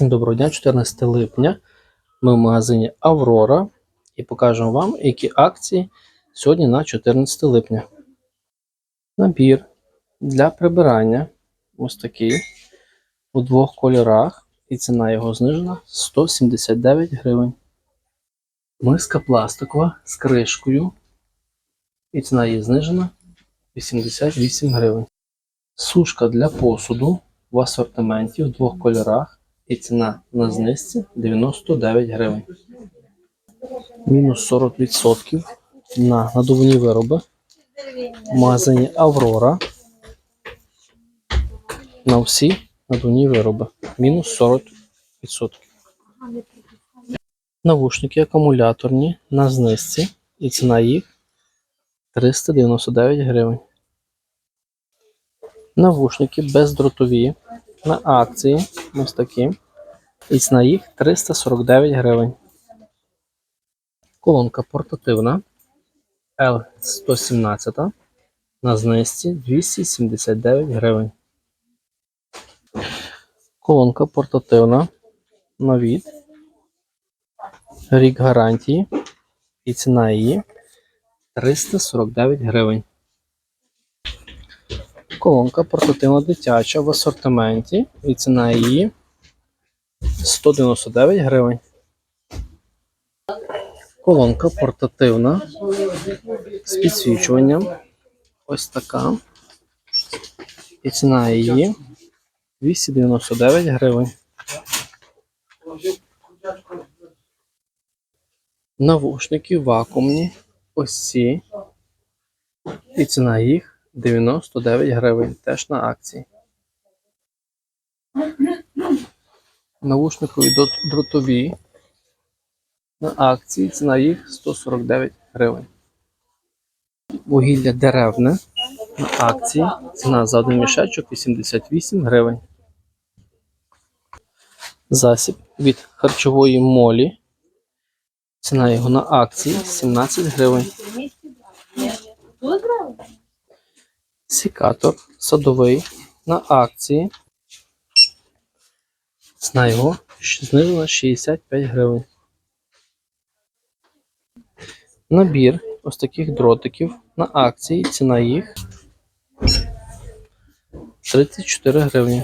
Доброго дня, 14 липня. Ми в магазині Аврора і покажемо вам, які акції сьогодні на 14 липня. Набір для прибирання ось такий у двох кольорах, і ціна його знижена 179 гривень. Миска пластикова з кришкою, і ціна її знижена 88 гривень. Сушка для посуду в асортименті в двох кольорах. І ціна на знижці 99 гривень. Мінус 40% на надувні вироби в Аврора. На всі надувні вироби. Мінус 40%. Навушники акумуляторні на знижці. І ціна їх 399 гривень. Навушники бездротові на акції. Ось такі. І ціна їх 349 гривень. Колонка портативна L117 на знижці 279 гривень. Колонка портативна на від. Рік гарантії. І ціна її 349 гривень. Колонка портативна дитяча в асортименті. І ціна її 199 гривень. Колонка портативна з підсвічуванням. Ось така. І ціна її 299 гривень. Навушники вакуумні. Ось ці. І ціна їх 99 гривень. Теж на акції. Навушникові дот- дротові на акції. Ціна їх 149 гривень. Вугілля деревне на акції. Ціна за один мішечок 88 гривень. Засіб від харчової молі. Ціна його на акції 17 гривень. Сікатор садовий на акції. Ціна його знижена 65 гривень. Набір ось таких дротиків на акції. Ціна їх 34 гривні.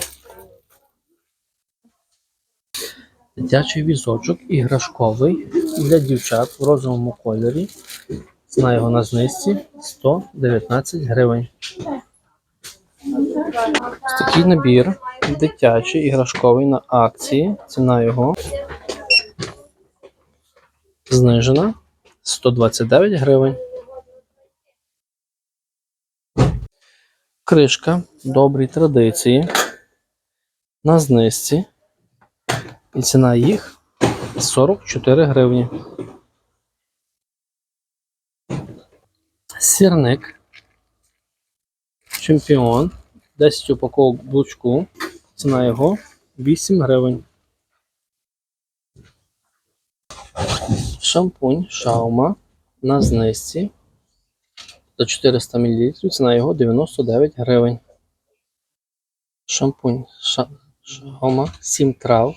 Дитячий візочок іграшковий для дівчат в розовому кольорі. Ціна його на знижці 119 гривень. Ось такий набір дитячий іграшковий на акції. Ціна його знижена 129 гривень. Кришка добрій традиції на знижці. І ціна їх 44 гривні. Сірник. Чемпіон. 10 упаковок блучку. Ціна його 8 гривень. Шампунь Шаума на знижці за 400 мл. Ціна його 99 гривень. Шампунь Ша- Шаума 7 трав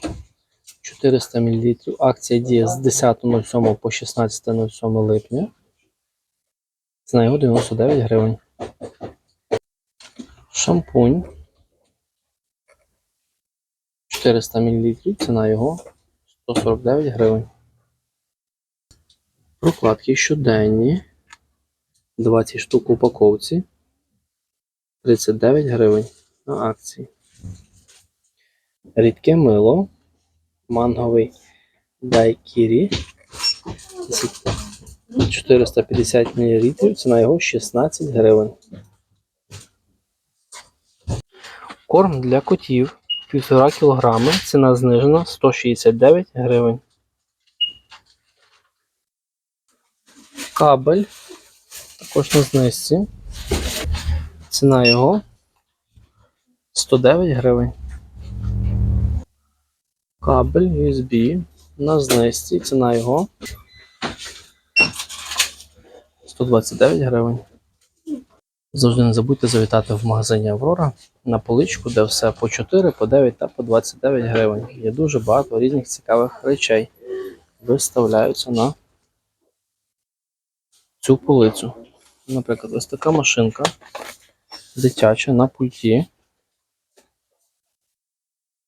400 мл. Акція діє з 10.07 по 16.07 липня. Ціна його 99 гривень. Шампунь 400 мл. Ціна його 149 гривень. Прокладки щоденні. 20 штук в упаковці. 39 гривень на акції. Рідке мило. Манговий дайкірі. 450 мл. Ціна його 16 гривень. Корм для котів 1,5 кг. Ціна знижена 169 гривень. Кабель також на знижці. Ціна його 109 гривень. Кабель USB на знижці. Ціна його 129 гривень. Завжди не забудьте завітати в магазині Аврора на поличку, де все по 4, по 9 та по 29 гривень. Є дуже багато різних цікавих речей. Виставляються на цю полицю. Наприклад, ось така машинка дитяча на пульті,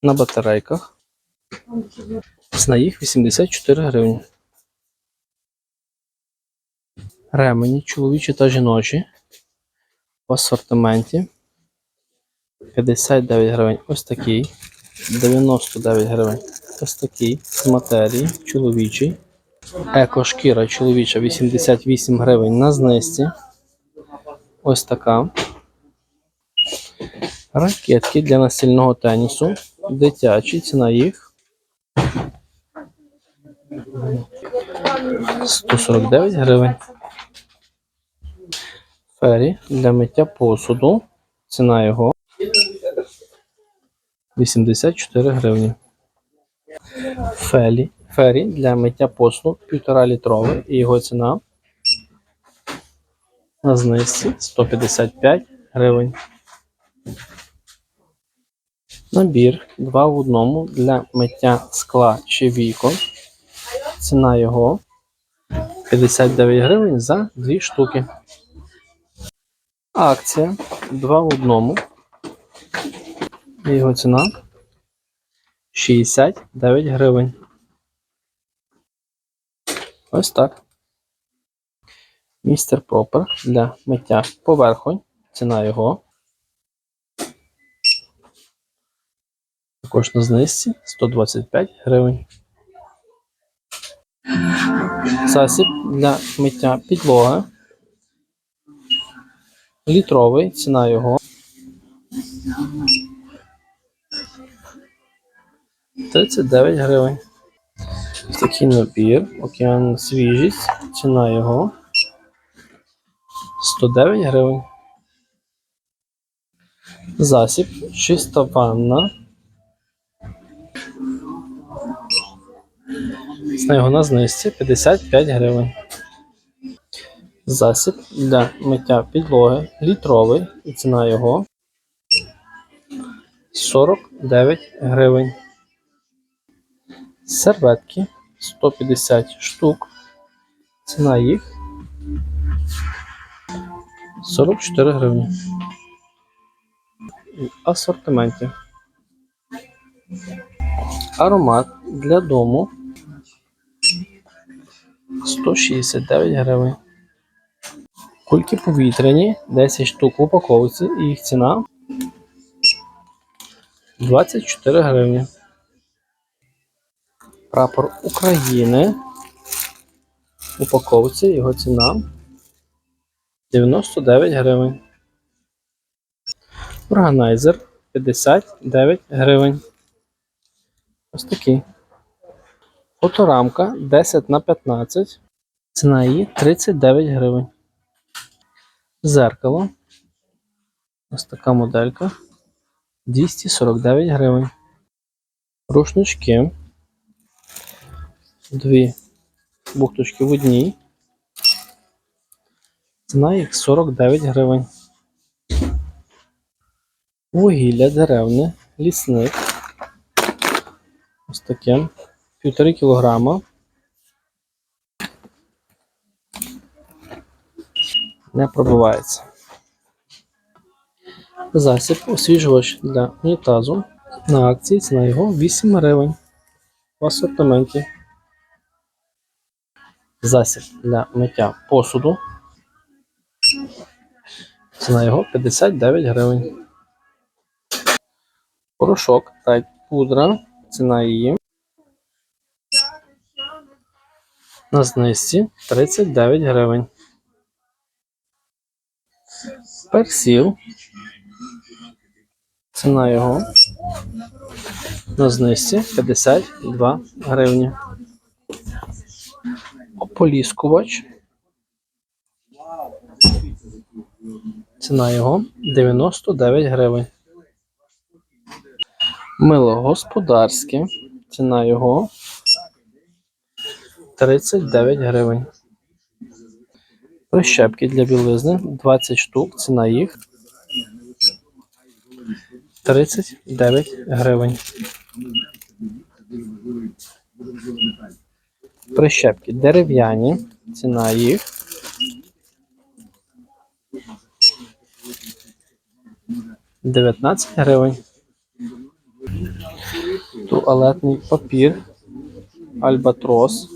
на батарейках. Ціна їх 84 гривні. Ремені чоловічі та жіночі в асортименті 59 гривень. Ось такий, 99 гривень. Ось такий з матерії чоловічий. Екошкіра чоловіча 88 гривень на знизці. Ось така. Ракетки для настільного тенісу. Дитячі, ціна їх 149 гривень. Фері для миття посуду. Ціна його 84 гривні. Фелі. Фері для миття посуду 1,5 літровий і його ціна на знизці 155 гривень. Набір 2 в одному для миття скла чи вікон. Ціна його 59 гривень за 2 штуки. Акція 2 в одному. Його ціна 69 гривень. Ось так. Містер Пропер для миття поверхонь. Ціна його. Також на знижці 125 гривень. Засіб для миття підлоги. Літровий, ціна його. 39 гривень. Такий набір. Океан свіжість. Ціна його 109 гривень. Засіб. Чиста ванна. Ціна його на знижці 55 гривень. Засіб для миття підлоги літровий і ціна його 49 гривень. Серветки 150 штук. Ціна їх 44 гривні. В асортименті. Аромат для дому 169 гривень. Кульки повітряні, 10 штук в упаковці і їх ціна 24 гривні. Прапор України. В упаковці його ціна 99 гривень. Органайзер 59 гривень. Ось такий. Фоторамка 10 на 15. Ціна її 39 гривень. Зеркало. Ось така моделька. 249 гривень. Рушнички. Дві бухточки в одній. Ціна їх 49 гривень. Вугілля деревне, лісник. Ось таке. Півтори кілограма. Не пробивається. Засіб освіжувач для унітазу. На акції ціна його 8 гривень. В асортименті. Засіб для миття посуду. Ціна його 59 гривень. Порошок Тайт пудра. Ціна її. На знижці 39 гривень. Персіл. Ціна його. На знижці 52 гривні. Ополіскувач. Ціна його 99 гривень. Мило господарське. Ціна його 39 гривень. Прищепки для білизни 20 штук, ціна їх 39 гривень. Прищепки дерев'яні, ціна їх 19 гривень. Туалетний папір Альбатрос.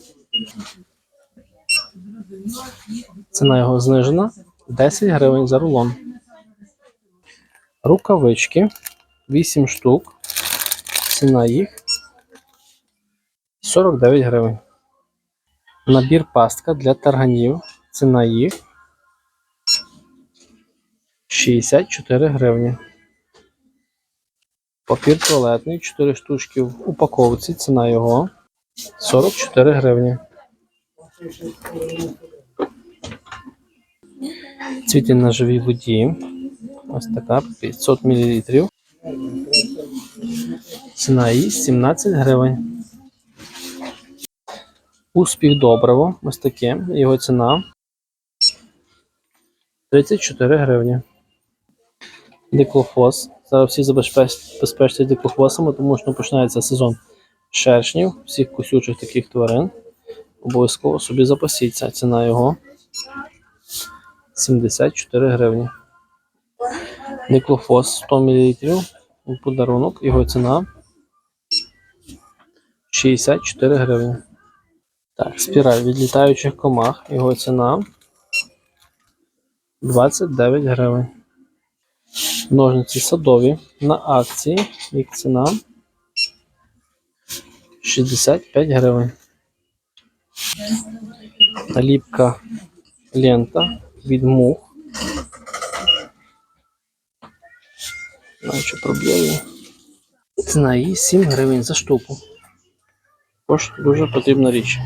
Ціна його знижена 10 гривень за рулон. Рукавички 8 штук. Ціна їх 49 гривень. Набір пастка для тарганів. Ціна їх 64 гривні. Папір туалетний 4 штучки в упаковці. Ціна його 44 гривні. Цвіти на живій воді. Ось така 500 мл. Ціна її 17 гривень. Успіх добриво. Ось таке. Його ціна 34 гривні. Диклофос. Зараз всі забезпечуються диклофосами, тому що починається сезон шершнів, всіх кусючих таких тварин. Обов'язково собі запасіться. Ціна його 74 гривні. Диклофос 100 мл. Подарунок. Його ціна 64 гривні. Так, спіраль від літаючих комах. Його ціна 29 гривень. Ножниці садові на акції. Їх ціна 65 гривень. Наліпка лента від мух. Проб'є її. Ціна її 7 гривень за штуку. Також дуже потрібна річ.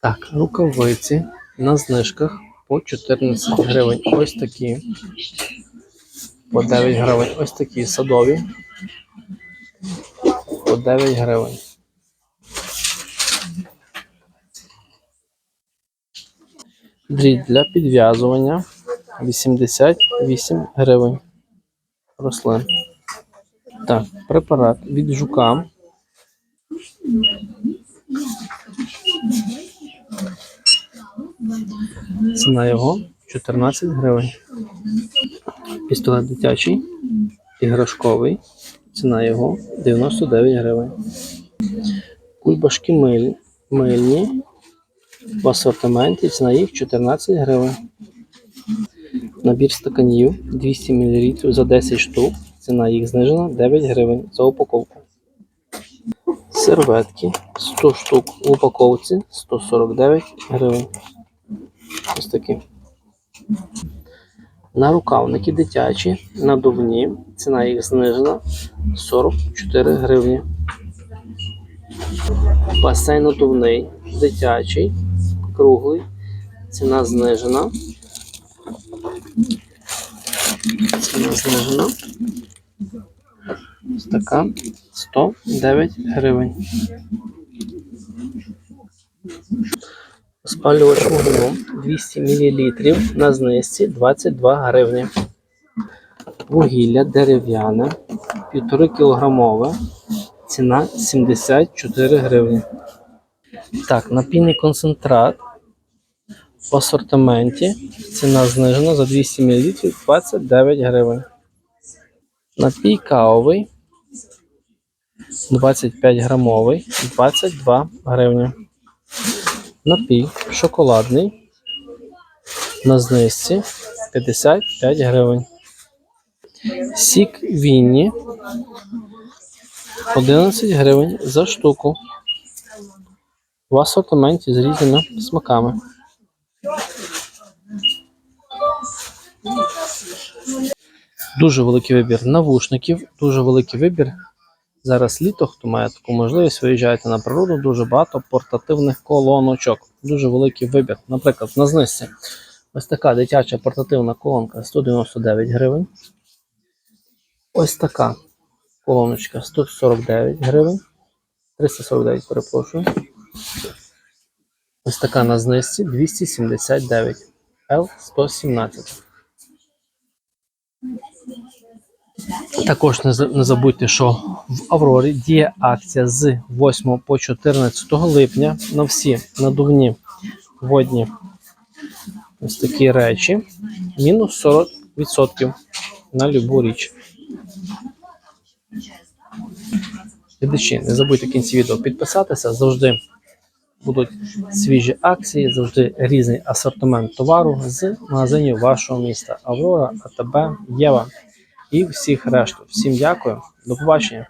Так, рукавиці на знижках по 14 гривень. Ось такі. По 9 гривень. Ось такі садові. По 9 гривень. Дріт для підв'язування 88 гривень. Рослин. Так, препарат від жука. Ціна його 14 гривень. Пістолет дитячий, іграшковий. Ціна його 99 гривень. Кульбашки миль, мильні. В асортименті ціна їх 14 гривень. Набір стаканів 200 мл за 10 штук. Ціна їх знижена 9 гривень за упаковку. Серветки 100 штук в упаковці 149 гривень. Ось такі. Нарукавники дитячі, надувні. Ціна їх знижена 44 гривні. Басейн надувний, дитячий, круглий. Ціна знижена. Ціна знижена. Ось така 109 гривень. Спалювач вогню 200 мл на знижці 22 гривні. Вугілля дерев'яне 1,5 кілограмове. Ціна 74 гривні. Так, напійний концентрат в асортименті. Ціна знижена за 200 мл 29 гривень. Напій кавовий 25 грамовий 22 гривні. Напій шоколадний на знижці 55 гривень. Сік Вінні 11 гривень за штуку. В асортименті з різними смаками. Дуже великий вибір навушників, дуже великий вибір. Зараз літо, хто має таку можливість, виїжджайте на природу, дуже багато портативних колоночок. Дуже великий вибір. Наприклад, на знижці ось така дитяча портативна колонка 199 гривень. Ось така колоночка 149 гривень. 349, перепрошую. Ось така на знижці 279. L117. Також не, забудьте, що в Аврорі діє акція з 8 по 14 липня на всі надувні водні ось такі речі. Мінус 40% на любу річ. Глядачі, не забудьте в кінці відео підписатися. Завжди будуть свіжі акції, завжди різний асортимент товару з магазинів вашого міста. Аврора, АТБ, Єва і всіх решту. Всім дякую, до побачення.